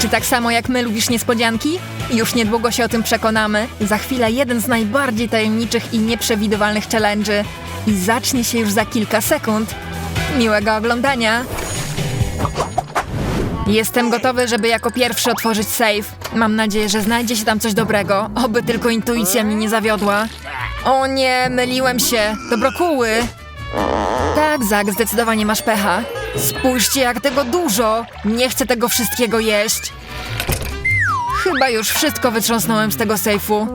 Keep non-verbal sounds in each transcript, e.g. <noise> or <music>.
Czy tak samo jak my lubisz niespodzianki? Już niedługo się o tym przekonamy. Za chwilę jeden z najbardziej tajemniczych i nieprzewidywalnych challenge'y. I zacznie się już za kilka sekund. Miłego oglądania! Jestem gotowy, żeby jako pierwszy otworzyć safe. Mam nadzieję, że znajdzie się tam coś dobrego. Oby tylko intuicja mnie nie zawiodła. O nie, myliłem się. To brokuły. Tak, Zak, zdecydowanie masz pecha. Spójrzcie, jak tego dużo. Nie chcę tego wszystkiego jeść. Chyba już wszystko wytrząsnąłem z tego sejfu.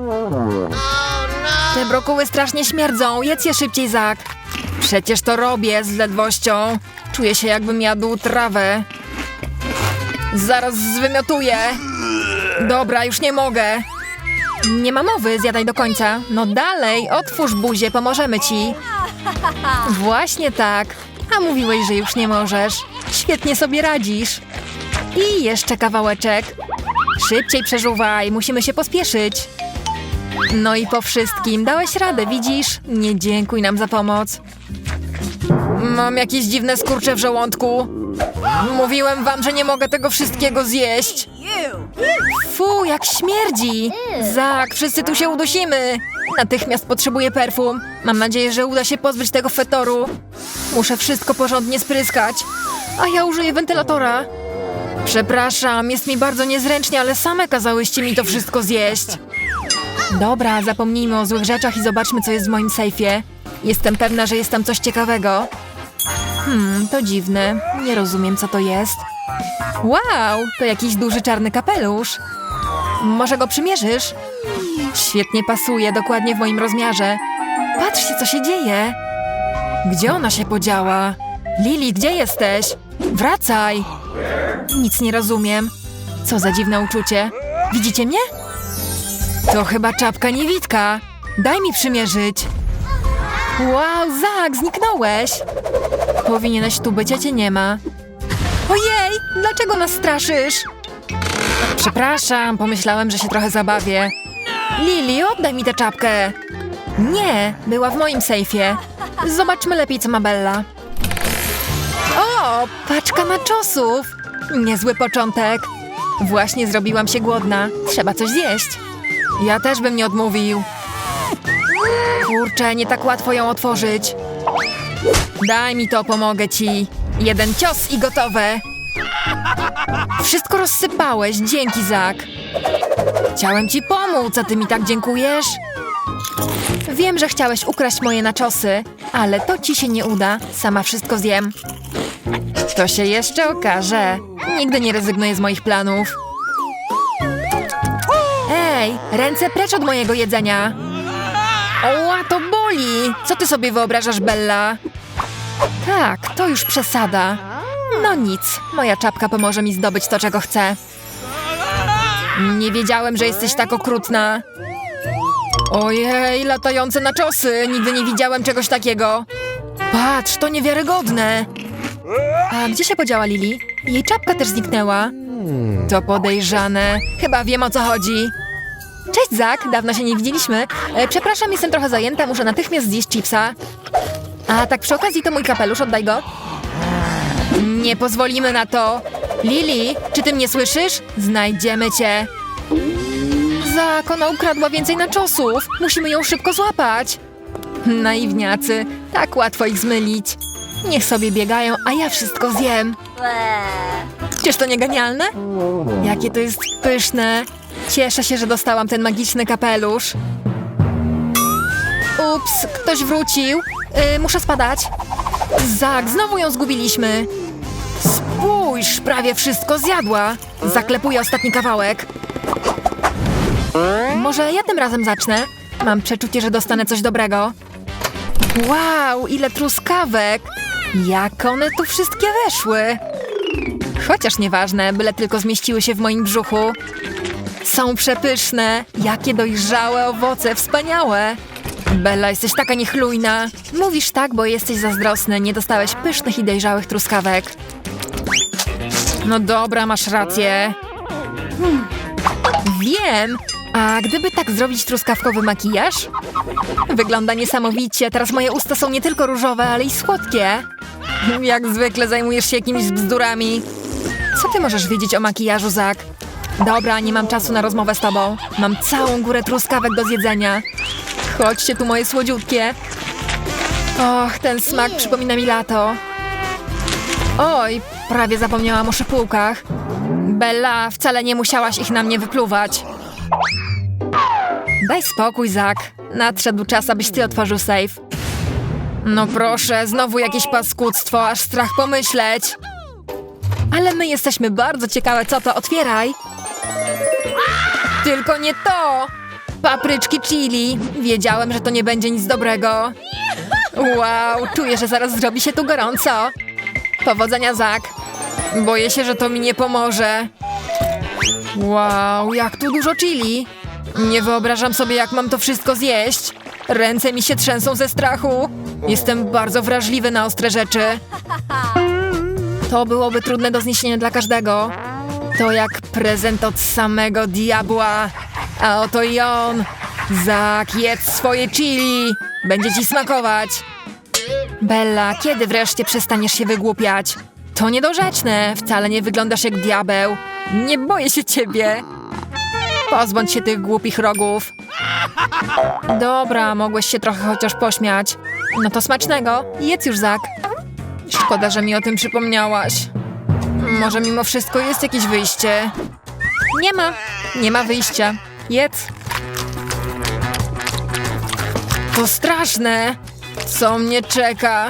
Te brokuły strasznie śmierdzą. Jedz je szybciej, Zak. Przecież to robię z ledwością. Czuję się, jakbym jadł trawę. Zaraz zwymiotuję. Dobra, już nie mogę. Nie ma mowy, zjadaj do końca. No dalej, otwórz buzię, pomożemy ci. Właśnie tak. A mówiłeś, że już nie możesz. Świetnie sobie radzisz. I jeszcze kawałeczek. Szybciej przeżuwaj, musimy się pospieszyć. No i po wszystkim, dałeś radę, widzisz? Nie dziękuj nam za pomoc. Mam jakieś dziwne skurcze w żołądku. Mówiłem wam, że nie mogę tego wszystkiego zjeść. Fu, jak śmierdzi! Zak, wszyscy tu się udusimy! Natychmiast potrzebuję perfum. Mam nadzieję, że uda się pozbyć tego fetoru. Muszę wszystko porządnie spryskać. A ja użyję wentylatora. Przepraszam, jest mi bardzo niezręcznie, ale same kazałyście mi to wszystko zjeść. Dobra, zapomnijmy o złych rzeczach i zobaczmy, co jest w moim sejfie. Jestem pewna, że jest tam coś ciekawego. Hmm, to dziwne. Nie rozumiem, co to jest. Wow, to jakiś duży czarny kapelusz. Może go przymierzysz? Świetnie pasuje, dokładnie w moim rozmiarze. Patrzcie, co się dzieje. Gdzie ona się podziała? Lili, gdzie jesteś? Wracaj! Nic nie rozumiem. Co za dziwne uczucie. Widzicie mnie? To chyba czapka niewidka. Daj mi przymierzyć. Wow, Zak, zniknąłeś. Powinieneś tu być, a cię nie ma. Ojej, dlaczego nas straszysz? Przepraszam, pomyślałem, że się trochę zabawię. Lili, oddaj mi tę czapkę. Nie, była w moim sejfie. Zobaczmy lepiej, co ma Bella. O, paczka naczosów. Niezły początek. Właśnie zrobiłam się głodna. Trzeba coś zjeść. Ja też bym nie odmówił. Kurczę, nie tak łatwo ją otworzyć. Daj mi to, pomogę ci. Jeden cios i gotowe. Wszystko rozsypałeś, dzięki, Zak. Chciałem ci pomóc, a ty mi tak dziękujesz? Wiem, że chciałeś ukraść moje naczosy, ale to ci się nie uda. Sama wszystko zjem. To się jeszcze okaże. Nigdy nie rezygnuję z moich planów. Ej, ręce precz od mojego jedzenia. Oła, to boli! Co ty sobie wyobrażasz, Bella? Tak, to już przesada. No nic, moja czapka pomoże mi zdobyć to, czego chcę. Nie wiedziałem, że jesteś tak okrutna. Ojej, latające naczosy! Nigdy nie widziałem czegoś takiego. Patrz, to niewiarygodne. A gdzie się podziała Lili? Jej czapka też zniknęła. To podejrzane. Chyba wiem o co chodzi. Cześć, Zak, dawno się nie widzieliśmy. E, przepraszam, jestem trochę zajęta, muszę natychmiast zjeść chipsa. A tak przy okazji to mój kapelusz, oddaj go. Nie pozwolimy na to. Lili, czy ty mnie słyszysz? Znajdziemy cię. Zak, ona ukradła więcej naczosów. Musimy ją szybko złapać. Naiwniacy, tak łatwo ich zmylić. Niech sobie biegają, a ja wszystko zjem. Czyż to nie genialne? Jakie to jest pyszne. Cieszę się, że dostałam ten magiczny kapelusz. Ups, ktoś wrócił. Yy, muszę spadać. Zak, znowu ją zgubiliśmy. Spójrz, prawie wszystko zjadła. Zaklepuję ostatni kawałek. Może ja tym razem zacznę? Mam przeczucie, że dostanę coś dobrego. Wow, ile truskawek! Jak one tu wszystkie weszły? Chociaż nieważne, byle tylko zmieściły się w moim brzuchu. Są przepyszne. Jakie dojrzałe owoce, wspaniałe. Bella, jesteś taka niechlujna. Mówisz tak, bo jesteś zazdrosny. Nie dostałeś pysznych i dojrzałych truskawek. No dobra, masz rację. Hmm. Wiem. A gdyby tak zrobić truskawkowy makijaż? Wygląda niesamowicie. Teraz moje usta są nie tylko różowe, ale i słodkie. Jak zwykle zajmujesz się jakimiś bzdurami. Co ty możesz wiedzieć o makijażu, Zak? Dobra, nie mam czasu na rozmowę z tobą. Mam całą górę truskawek do zjedzenia. Chodźcie tu, moje słodziutkie. Och, ten smak przypomina mi lato. Oj, prawie zapomniałam o szypułkach. Bella, wcale nie musiałaś ich na mnie wypluwać. Daj spokój, Zak. Nadszedł czas, abyś ty otworzył safe. No proszę, znowu jakieś paskudztwo, aż strach pomyśleć. Ale my jesteśmy bardzo ciekawe, co to. Otwieraj. Tylko nie to! Papryczki chili. Wiedziałem, że to nie będzie nic dobrego. Wow, czuję, że zaraz zrobi się tu gorąco. Powodzenia, Zak. Boję się, że to mi nie pomoże. Wow, jak tu dużo chili. Nie wyobrażam sobie, jak mam to wszystko zjeść. Ręce mi się trzęsą ze strachu. Jestem bardzo wrażliwy na ostre rzeczy. To byłoby trudne do zniesienia dla każdego. To jak prezent od samego diabła. A oto i on. Zak, jedz swoje chili. Będzie ci smakować. Bella, kiedy wreszcie przestaniesz się wygłupiać? To niedorzeczne. Wcale nie wyglądasz jak diabeł. Nie boję się ciebie. Pozbądź się tych głupich rogów. Dobra, mogłeś się trochę chociaż pośmiać. No to smacznego. Jedz już, Zak. Szkoda, że mi o tym przypomniałaś. Może mimo wszystko jest jakieś wyjście. Nie ma. Nie ma wyjścia. Jedz. To straszne. Co mnie czeka?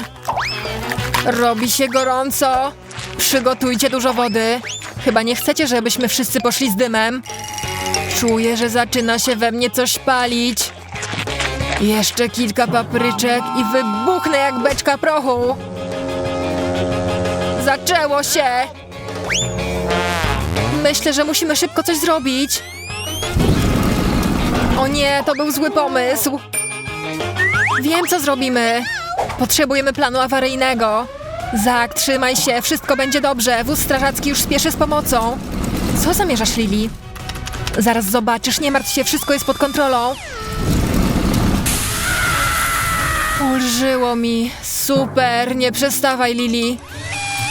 Robi się gorąco. Przygotujcie dużo wody. Chyba nie chcecie, żebyśmy wszyscy poszli z dymem. Czuję, że zaczyna się we mnie coś palić. Jeszcze kilka papryczek i wybuchnę jak beczka prochu. Zaczęło się! Myślę, że musimy szybko coś zrobić. O nie, to był zły pomysł. Wiem, co zrobimy. Potrzebujemy planu awaryjnego. Zak, trzymaj się, wszystko będzie dobrze. Wóz strażacki już spieszy z pomocą. Co zamierzasz, Lili? Zaraz zobaczysz, nie martw się, wszystko jest pod kontrolą. Ulżyło mi. Super, nie przestawaj, Lili.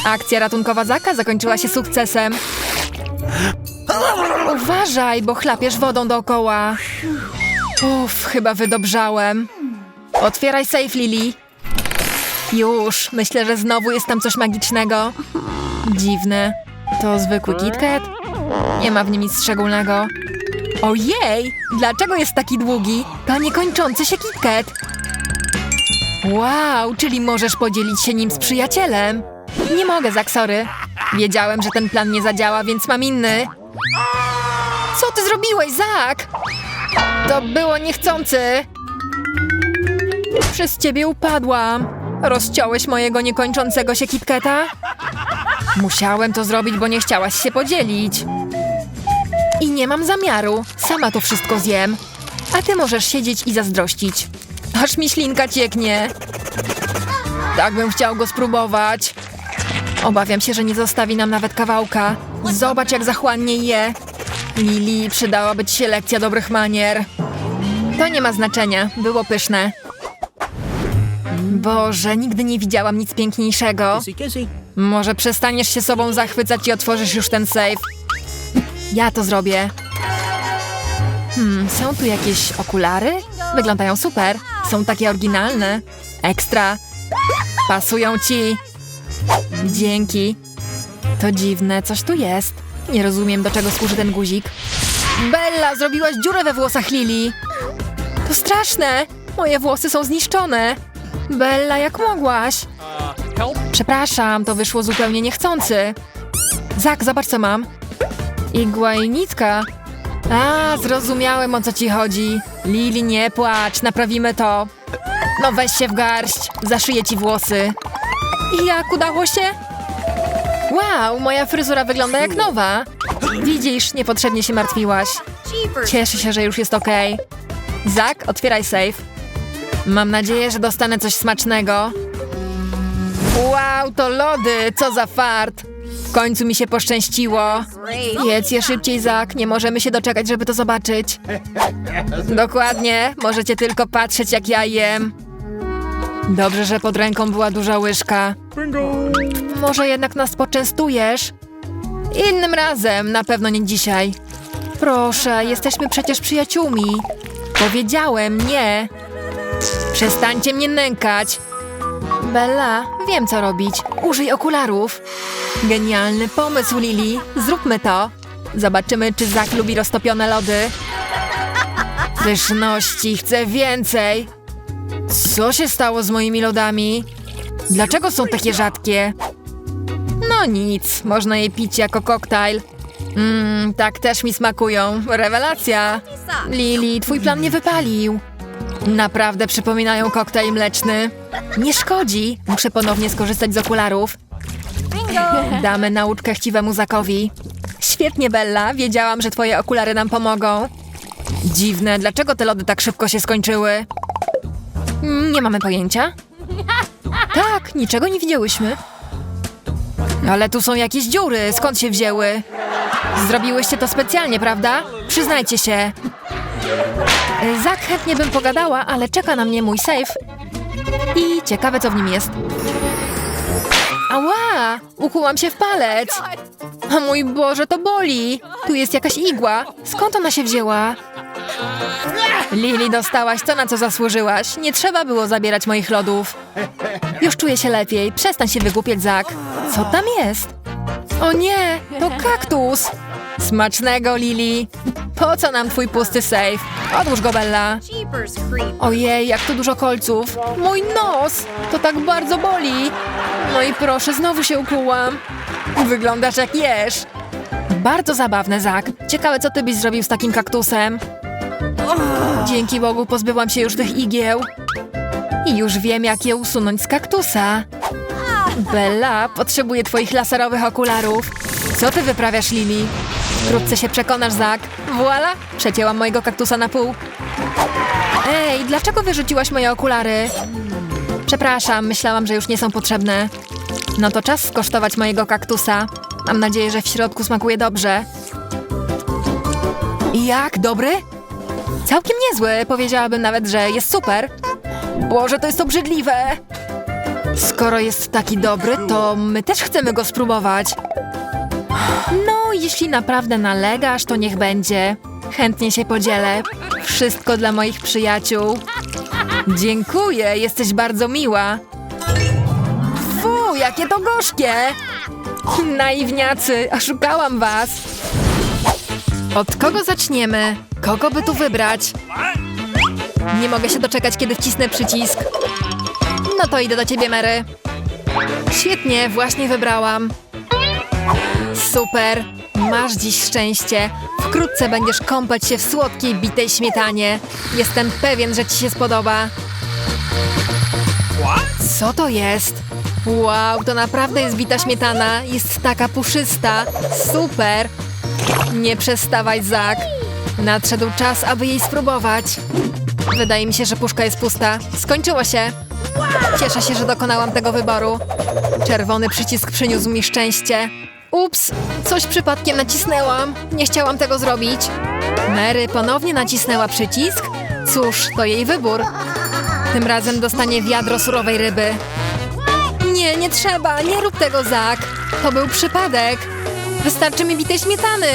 Akcja ratunkowa Zaka zakończyła się sukcesem. Uważaj, bo chlapiesz wodą dookoła. Uff, chyba wydobrzałem. Otwieraj safe, Lili. Już, myślę, że znowu jest tam coś magicznego. Dziwne. To zwykły KitKat? Nie ma w nim nic szczególnego. Ojej! Dlaczego jest taki długi? To niekończący się KitKat. Wow, czyli możesz podzielić się nim z przyjacielem. Nie mogę, Zak, sorry. Wiedziałem, że ten plan nie zadziała, więc mam inny. Co ty zrobiłeś, Zak? To było niechcący. Przez ciebie upadłam. Rozciąłeś mojego niekończącego się KitKata? Musiałem to zrobić, bo nie chciałaś się podzielić. I nie mam zamiaru. Sama to wszystko zjem. A ty możesz siedzieć i zazdrościć. Aż mi ślinka cieknie. Tak bym chciał go spróbować. Obawiam się, że nie zostawi nam nawet kawałka. Zobacz, jak zachłannie je. Lili, przydałaby ci się lekcja dobrych manier. To nie ma znaczenia. Było pyszne. Boże, nigdy nie widziałam nic piękniejszego. Może przestaniesz się sobą zachwycać i otworzysz już ten safe? Ja to zrobię. Hmm, są tu jakieś okulary? Wyglądają super. Są takie oryginalne. Ekstra. Pasują ci. Dzięki. To dziwne, coś tu jest. Nie rozumiem, do czego służy ten guzik. Bella, zrobiłaś dziurę we włosach Lili. To straszne. Moje włosy są zniszczone. Bella, jak mogłaś? Przepraszam, to wyszło zupełnie niechcący. Zak, zobacz co mam. Igła i nitka. A, zrozumiałem o co ci chodzi. Lili, nie płacz, naprawimy to. No weź się w garść, zaszyję ci włosy. I jak udało się? Wow, moja fryzura wygląda jak nowa. Widzisz, niepotrzebnie się martwiłaś. Cieszę się, że już jest okej. Zak, otwieraj safe. Mam nadzieję, że dostanę coś smacznego. Wow, to lody! Co za fart! W końcu mi się poszczęściło. Jedz je szybciej, Zak. Nie możemy się doczekać, żeby to zobaczyć. Dokładnie. Możecie tylko patrzeć, jak ja jem. Dobrze, że pod ręką była duża łyżka. Może jednak nas poczęstujesz? Innym razem, na pewno nie dzisiaj. Proszę, jesteśmy przecież przyjaciółmi. Powiedziałem nie. Przestańcie mnie nękać. Bella, wiem co robić. Użyj okularów. Genialny pomysł, Lili. Zróbmy to. Zobaczymy, czy Zak lubi roztopione lody. Pyszności, chcę więcej. Co się stało z moimi lodami? Dlaczego są takie rzadkie? No nic, można je pić jako koktajl. Mmm, tak też mi smakują. Rewelacja. Lili, twój plan nie wypalił. Naprawdę przypominają koktajl mleczny. Nie szkodzi. Muszę ponownie skorzystać z okularów. <laughs> Damy nauczkę chciwemu Zakowi. Świetnie, Bella. Wiedziałam, że twoje okulary nam pomogą. Dziwne, dlaczego te lody tak szybko się skończyły? Mm, Nie mamy pojęcia. <laughs> Tak, niczego nie widziałyśmy. Ale tu są jakieś dziury, skąd się wzięły? Zrobiłyście to specjalnie, prawda? Przyznajcie się. Zak chętnie bym pogadała, ale czeka na mnie mój safe. I ciekawe, co w nim jest. Ała! Ukułam się w palec. O mój Boże, to boli. Tu jest jakaś igła. Skąd ona się wzięła? Lili, dostałaś to, na co zasłużyłaś. Nie trzeba było zabierać moich lodów. Już czuję się lepiej. Przestań się wygłupiać, Zak. Co tam jest? O nie, to kaktus. Smacznego, Lili. Po co nam twój pusty safe? Odłóż go, Bella. Ojej, jak tu dużo kolców. Mój nos! To tak bardzo boli. No i proszę, znowu się ukłułam. Wyglądasz jak jesz. Bardzo zabawne, Zak. Ciekawe, co ty byś zrobił z takim kaktusem. Dzięki Bogu pozbyłam się już tych igieł. I już wiem, jak je usunąć z kaktusa. Bella, potrzebuję twoich laserowych okularów. Co ty wyprawiasz, Lili? Wkrótce się przekonasz, Zak. Voila, przecięłam mojego kaktusa na pół. Ej, dlaczego wyrzuciłaś moje okulary? Przepraszam, myślałam, że już nie są potrzebne. No to czas skosztować mojego kaktusa. Mam nadzieję, że w środku smakuje dobrze. Jak, dobry? Całkiem niezły, powiedziałabym nawet, że jest super. Boże, to jest obrzydliwe! Skoro jest taki dobry, to my też chcemy go spróbować. No, jeśli naprawdę nalegasz, to niech będzie. Chętnie się podzielę. Wszystko dla moich przyjaciół. Dziękuję, jesteś bardzo miła. Fu, jakie to gorzkie! Naiwniacy, oszukałam was. Od kogo zaczniemy? Kogo by tu wybrać? Nie mogę się doczekać, kiedy wcisnę przycisk. No to idę do ciebie, Mary. Świetnie, właśnie wybrałam. Super, masz dziś szczęście. Wkrótce będziesz kąpać się w słodkiej, bitej śmietanie. Jestem pewien, że ci się spodoba. Co to jest? Wow, to naprawdę jest bita śmietana. Jest taka puszysta. Super. Nie przestawaj, Zak. Nadszedł czas, aby jej spróbować. Wydaje mi się, że puszka jest pusta. Skończyło się. Cieszę się, że dokonałam tego wyboru. Czerwony przycisk przyniósł mi szczęście. Ups, coś przypadkiem nacisnęłam. Nie chciałam tego zrobić. Mary ponownie nacisnęła przycisk. Cóż, to jej wybór. Tym razem dostanie wiadro surowej ryby. Nie, nie trzeba, nie rób tego, Zak. To był przypadek. Wystarczy mi bitej śmietany.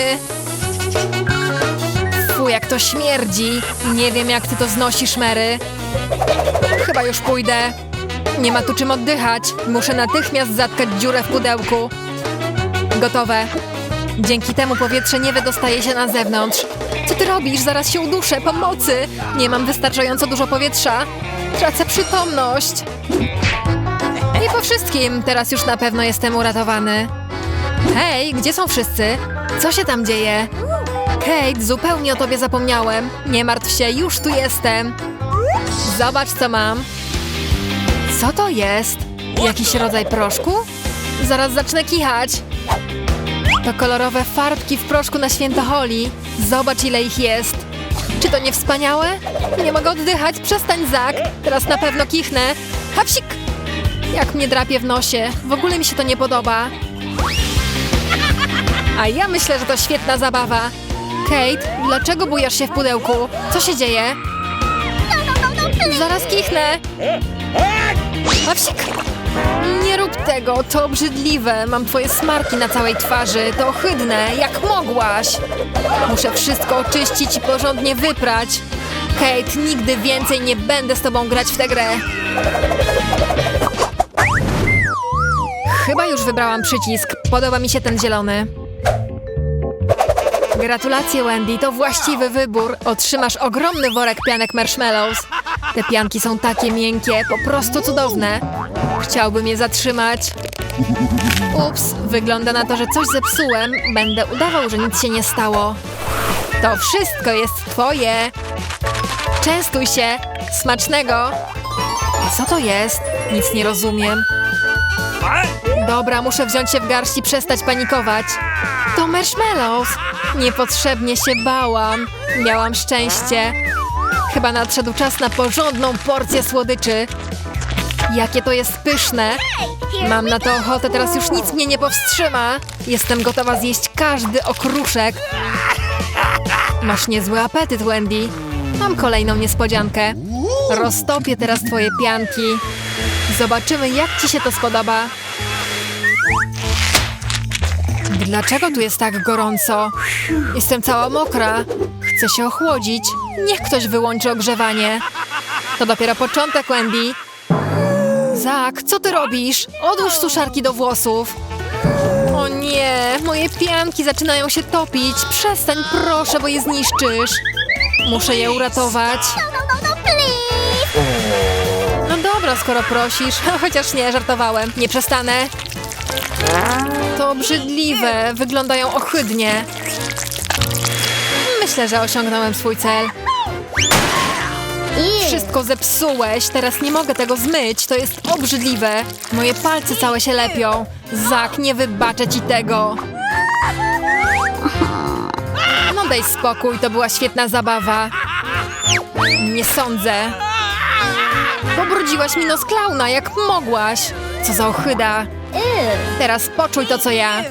Fu, jak to śmierdzi. Nie wiem, jak ty to znosisz, Mary. Chyba już pójdę. Nie ma tu czym oddychać. Muszę natychmiast zatkać dziurę w pudełku. Gotowe. Dzięki temu powietrze nie wydostaje się na zewnątrz. Co ty robisz? Zaraz się uduszę. Pomocy! Nie mam wystarczająco dużo powietrza. Tracę przytomność. I po wszystkim. Teraz już na pewno jestem uratowany. Hej, gdzie są wszyscy? Co się tam dzieje? Kate, zupełnie o tobie zapomniałem. Nie martw się, już tu jestem. Zobacz, co mam. Co to jest? Jakiś rodzaj proszku? Zaraz zacznę kichać. To kolorowe farbki w proszku na święto Holi. Zobacz, ile ich jest. Czy to nie wspaniałe? Nie mogę oddychać, przestań, Zak. Teraz na pewno kichnę. Hapsik! Jak mnie drapie w nosie. W ogóle mi się to nie podoba. A ja myślę, że to świetna zabawa. Kate, dlaczego bujasz się w pudełku? Co się dzieje? Zaraz kichnę. Hapsik! Nie rób rób tego, to obrzydliwe. Mam twoje smarki na całej twarzy, to ohydne. Jak mogłaś? Muszę wszystko oczyścić i porządnie wyprać. Kate, nigdy więcej nie będę z tobą grać w tę grę. Chyba już wybrałam przycisk. Podoba mi się ten zielony. Gratulacje Wendy, to właściwy wybór. Otrzymasz ogromny worek pianek marshmallows. Te pianki są takie miękkie, po prostu cudowne. Chciałbym je zatrzymać. Ups, wygląda na to, że coś zepsułem. Będę udawał, że nic się nie stało. To wszystko jest twoje. Częstuj się. Smacznego. Co to jest? Nic nie rozumiem. Dobra, muszę wziąć się w garść i przestać panikować. To marshmallows. Niepotrzebnie się bałam. Miałam szczęście. Chyba nadszedł czas na porządną porcję słodyczy. Jakie to jest pyszne. Mam na to ochotę, teraz już nic mnie nie powstrzyma. Jestem gotowa zjeść każdy okruszek. Masz niezły apetyt, Wendy. Mam kolejną niespodziankę. Roztopię teraz twoje pianki. Zobaczymy, jak ci się to spodoba. Dlaczego tu jest tak gorąco? Jestem cała mokra. Chcę się ochłodzić. Niech ktoś wyłączy ogrzewanie. To dopiero początek, Wendy. Zak, co ty robisz? Odłóż suszarki do włosów. O nie, moje pianki zaczynają się topić. Przestań, proszę, bo je zniszczysz. Muszę je uratować. No dobra, skoro prosisz. <laughs> Chociaż nie, żartowałem. Nie przestanę. To obrzydliwe. Wyglądają ohydnie. Myślę, że osiągnąłem swój cel. Wszystko zepsułeś, teraz nie mogę tego zmyć, to jest obrzydliwe. Moje palce całe się lepią. Zak, nie wybaczę ci tego. No daj spokój, to była świetna zabawa. Nie sądzę. Pobrudziłaś mi nos klauna, jak mogłaś. Co za ochyda. Teraz poczuj to, co ja.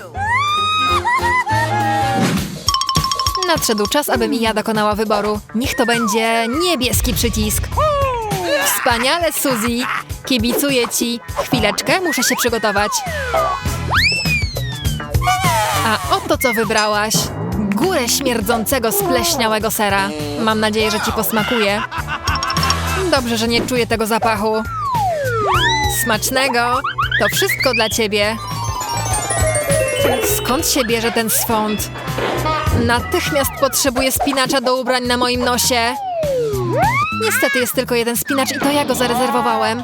Nadszedł czas, abym i ja dokonała wyboru. Niech to będzie niebieski przycisk. Wspaniale, Suzy. Kibicuję ci. Chwileczkę, muszę się przygotować. A oto co wybrałaś. Górę śmierdzącego, spleśniałego sera. Mam nadzieję, że ci posmakuje. Dobrze, że nie czuję tego zapachu. Smacznego. To wszystko dla ciebie. Skąd się bierze ten swąd? Natychmiast potrzebuję spinacza do ubrań na moim nosie. Niestety jest tylko jeden spinacz i to ja go zarezerwowałem.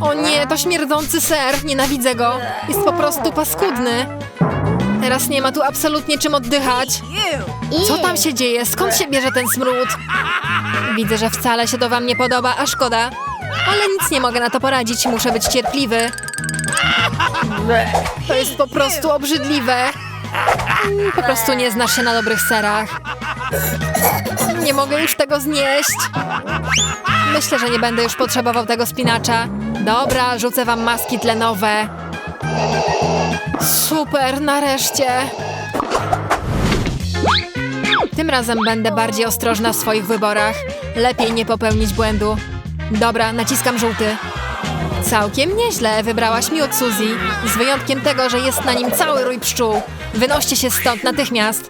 O nie, to śmierdzący ser. Nienawidzę go. Jest po prostu paskudny. Teraz nie ma tu absolutnie czym oddychać. Co tam się dzieje? Skąd się bierze ten smród? Widzę, że wcale się to wam nie podoba, a szkoda. Ale nic nie mogę na to poradzić, muszę być cierpliwy. To jest po prostu obrzydliwe. Po prostu nie znasz się na dobrych serach. Nie mogę już tego znieść. Myślę, że nie będę już potrzebował tego spinacza. Dobra, rzucę wam maski tlenowe. Super, nareszcie. Tym razem będę bardziej ostrożna w swoich wyborach. Lepiej nie popełnić błędu. Dobra, naciskam żółty. Całkiem nieźle wybrałaś mi od Suzy. Z wyjątkiem tego, że jest na nim cały rój pszczół. Wynoście się stąd natychmiast.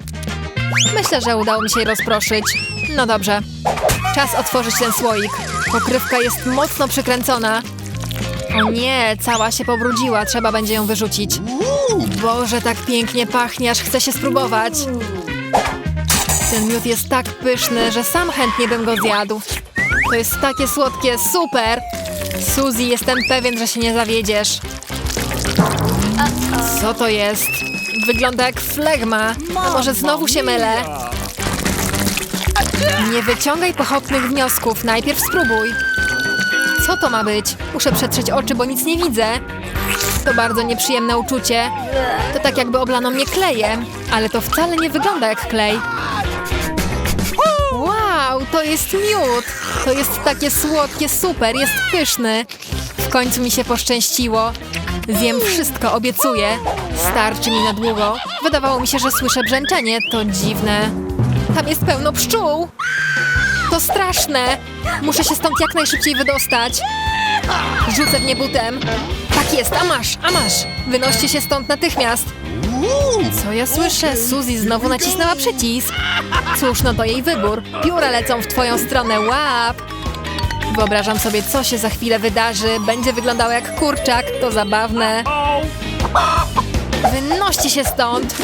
Myślę, że udało mi się je rozproszyć. No dobrze. Czas otworzyć ten słoik. Pokrywka jest mocno przykręcona. O nie, cała się pobrudziła. Trzeba będzie ją wyrzucić. Boże, tak pięknie pachnie, aż chcę się spróbować. Ten miód jest tak pyszny, że sam chętnie bym go zjadł. To jest takie słodkie, super! Suzy, jestem pewien, że się nie zawiedziesz. Co to jest? Wygląda jak flegma. A może znowu się mylę? Nie wyciągaj pochopnych wniosków. Najpierw spróbuj. Co to ma być? Muszę przetrzeć oczy, bo nic nie widzę. To bardzo nieprzyjemne uczucie. To tak jakby oblano mnie klejem, ale to wcale nie wygląda jak klej. Wow, to jest miód! To jest takie słodkie, super, jest pyszny. W końcu mi się poszczęściło. Zjem wszystko, obiecuję. Starczy mi na długo. Wydawało mi się, że słyszę brzęczenie. To dziwne. Tam jest pełno pszczół. To straszne. Muszę się stąd jak najszybciej wydostać. Rzucę w nie butem. Tak jest, a masz, a masz. Wynoście się stąd natychmiast. Co ja słyszę? Suzy znowu nacisnęła przycisk. Cóż, no to jej wybór. Pióra lecą w twoją stronę, łap! Wyobrażam sobie, co się za chwilę wydarzy. Będzie wyglądało jak kurczak, to zabawne. Wynoście się stąd!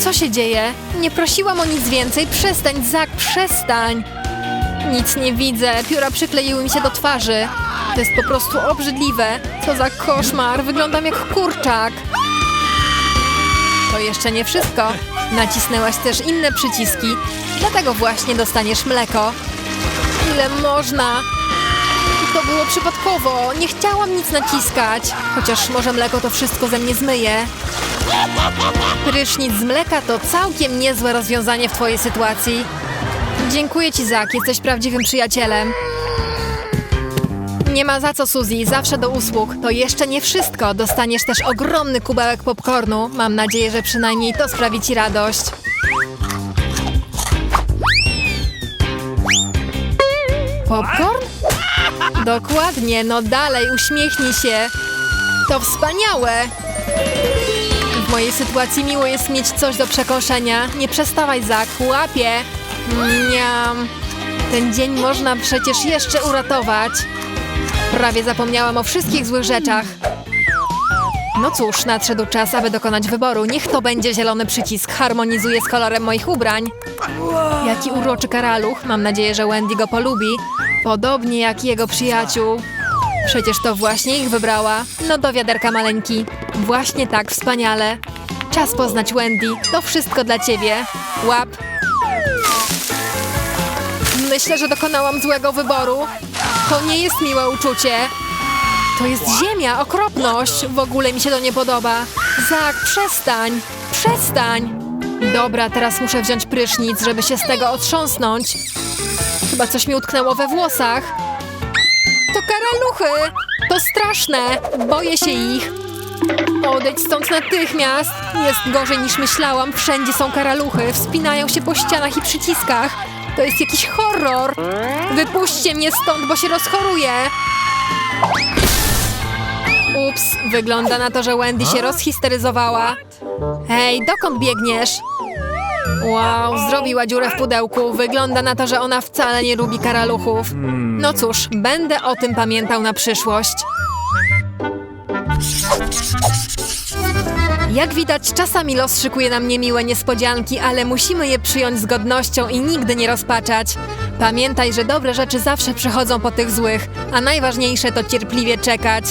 Co się dzieje? Nie prosiłam o nic więcej. Przestań, Zak, przestań! Nic nie widzę. Pióra przykleiły mi się do twarzy. To jest po prostu obrzydliwe. Co za koszmar. Wyglądam jak kurczak. To jeszcze nie wszystko. Nacisnęłaś też inne przyciski. Dlatego właśnie dostaniesz mleko. Ile można? To było przypadkowo. Nie chciałam nic naciskać. Chociaż może mleko to wszystko ze mnie zmyje. Prysznic z mleka to całkiem niezłe rozwiązanie w twojej sytuacji. Dziękuję ci, Zak. Jesteś prawdziwym przyjacielem. Nie ma za co, Suzy. Zawsze do usług. To jeszcze nie wszystko. Dostaniesz też ogromny kubełek popcornu. Mam nadzieję, że przynajmniej to sprawi ci radość. Popcorn? Dokładnie, no dalej, uśmiechnij się. To wspaniałe! W mojej sytuacji miło jest mieć coś do przekąszenia. Nie przestawaj, Zak, łapie. Miam. Ten dzień można przecież jeszcze uratować. Prawie zapomniałam o wszystkich złych rzeczach. No cóż, nadszedł czas, aby dokonać wyboru. Niech to będzie zielony przycisk. Harmonizuje z kolorem moich ubrań. Jaki uroczy karaluch. Mam nadzieję, że Wendy go polubi. Podobnie jak jego przyjaciół. Przecież to właśnie ich wybrała. No do wiaderka maleńki. Właśnie tak, wspaniale. Czas poznać Wendy. To wszystko dla ciebie. Łap. Myślę, że dokonałam złego wyboru. To nie jest miłe uczucie. To jest ziemia, okropność. W ogóle mi się to nie podoba. Zak, przestań. Przestań. Dobra, teraz muszę wziąć prysznic, żeby się z tego otrząsnąć. Chyba coś mi utknęło we włosach. To karaluchy! To straszne! Boję się ich. Odejdź stąd natychmiast! Jest gorzej niż myślałam. Wszędzie są karaluchy. Wspinają się po ścianach i przyciskach. To jest jakiś horror! Wypuśćcie mnie stąd, bo się rozchoruję! Ups, wygląda na to, że Wendy się rozhisteryzowała. Hej, dokąd biegniesz? Wow, zrobiła dziurę w pudełku. Wygląda na to, że ona wcale nie lubi karaluchów. No cóż, będę o tym pamiętał na przyszłość. Jak widać, czasami los szykuje nam niemiłe niespodzianki, ale musimy je przyjąć z godnością i nigdy nie rozpaczać. Pamiętaj, że dobre rzeczy zawsze przychodzą po tych złych, a najważniejsze to cierpliwie czekać.